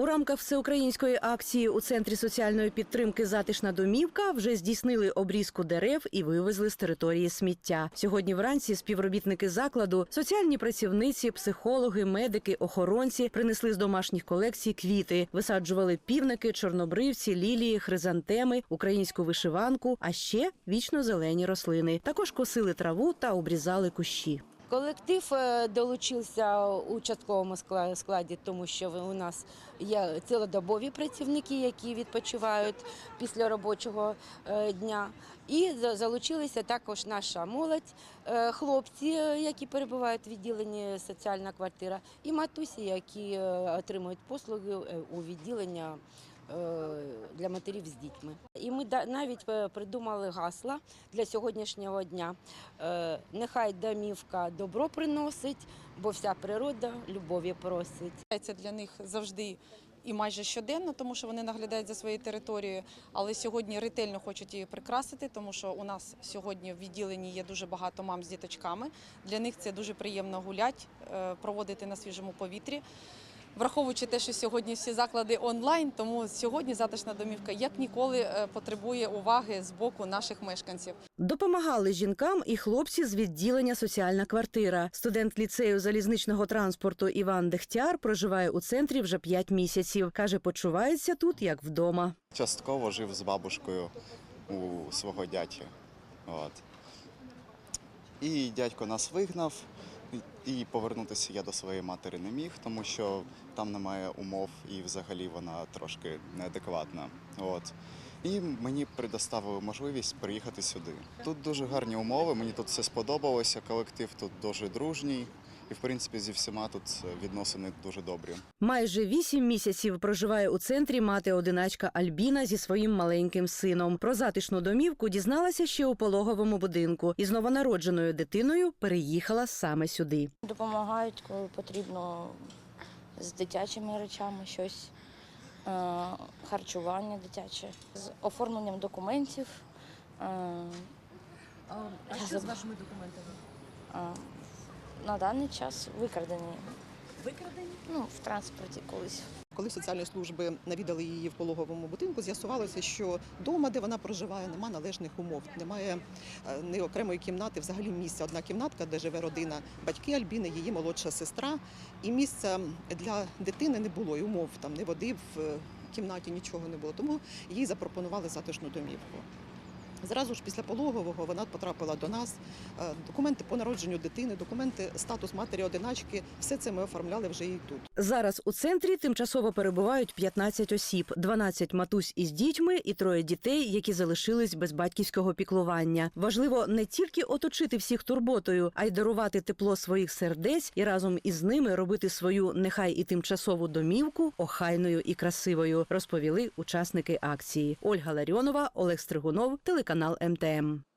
У рамках всеукраїнської акції у центрі соціальної підтримки Затишна домівка вже здійснили обрізку дерев і вивезли з території сміття. Сьогодні вранці співробітники закладу, соціальні працівниці, психологи, медики, охоронці принесли з домашніх колекцій квіти, висаджували півники, чорнобривці, лілії, хризантеми, українську вишиванку, а ще вічно зелені рослини. Також косили траву та обрізали кущі. Колектив е, долучився у частковому скла- складі, тому що у нас є цілодобові працівники, які відпочивають після робочого е, дня. І залучилися також наша молодь, е, хлопці, які перебувають в відділенні соціальна квартира, і матусі, які отримують послуги у відділення для матерів з дітьми. І ми навіть е, придумали гасла для сьогоднішнього дня. Е, Нехай домівка добро приносить, бо вся природа любові просить. Це для них завжди і майже щоденно, тому що вони наглядають за своєю територією. Але сьогодні ретельно хочуть її прикрасити, тому що у нас сьогодні в відділенні є дуже багато мам з діточками. Для них це дуже приємно гуляти, е, проводити на свіжому повітрі. Враховуючи те, що сьогодні всі заклади онлайн, тому сьогодні затишна домівка як ніколи е, потребує уваги з боку наших мешканців. Допомагали жінкам і хлопці з відділення Соціальна квартира. Студент ліцею залізничного транспорту Іван Дехтяр проживає у центрі вже 5 місяців. каже, почувається тут як вдома. Частково жив з бабушкою у свого дяді. От. І дядько нас вигнав, і повернутися я до своєї матері не міг, тому що там немає умов і взагалі вона трошки неадекватна. От. І мені предоставили можливість приїхати сюди. Тут дуже гарні умови, мені тут все сподобалося, колектив тут дуже дружній. І, в принципі, зі всіма тут відносини дуже добрі. Майже 8 місяців проживає у центрі мати одиначка Альбіна зі своїм маленьким сином. Про затишну домівку дізналася ще у пологовому будинку і з новонародженою дитиною переїхала саме сюди. Допомагають, коли потрібно з дитячими речами щось, е, харчування дитяче, з оформленням документів. е, А що з вашими документами? На даний час викрадені. Викрадені? Ну, в транспорті колись. Коли соціальні служби навідали її в пологовому будинку, з'ясувалося, що вдома, де вона проживає, немає належних умов, немає е, ні окремої кімнати, взагалі місця. Одна кімнатка, де живе родина, батьки Альбіни, її молодша сестра. І місця для дитини не було, і умов там не води в е, кімнаті, нічого не було. Тому їй запропонували затишну домівку. Зразу ж після пологового вона потрапила до нас. Е, Документи по народженню дитини, документи, статус матері одиначки, все це ми оформляли вже і тут. Зараз у центрі тимчасово перебувають 15 осіб, 12 матусь із дітьми і троє дітей, які залишились без батьківського піклування. Важливо не тільки оточити всіх турботою, а й дарувати тепло своїх сердець і разом із ними робити свою нехай і тимчасову домівку охайною і красивою, розповіли учасники акції. Ольга Ларіонова, Олег Стригунов, телеканал МТМ.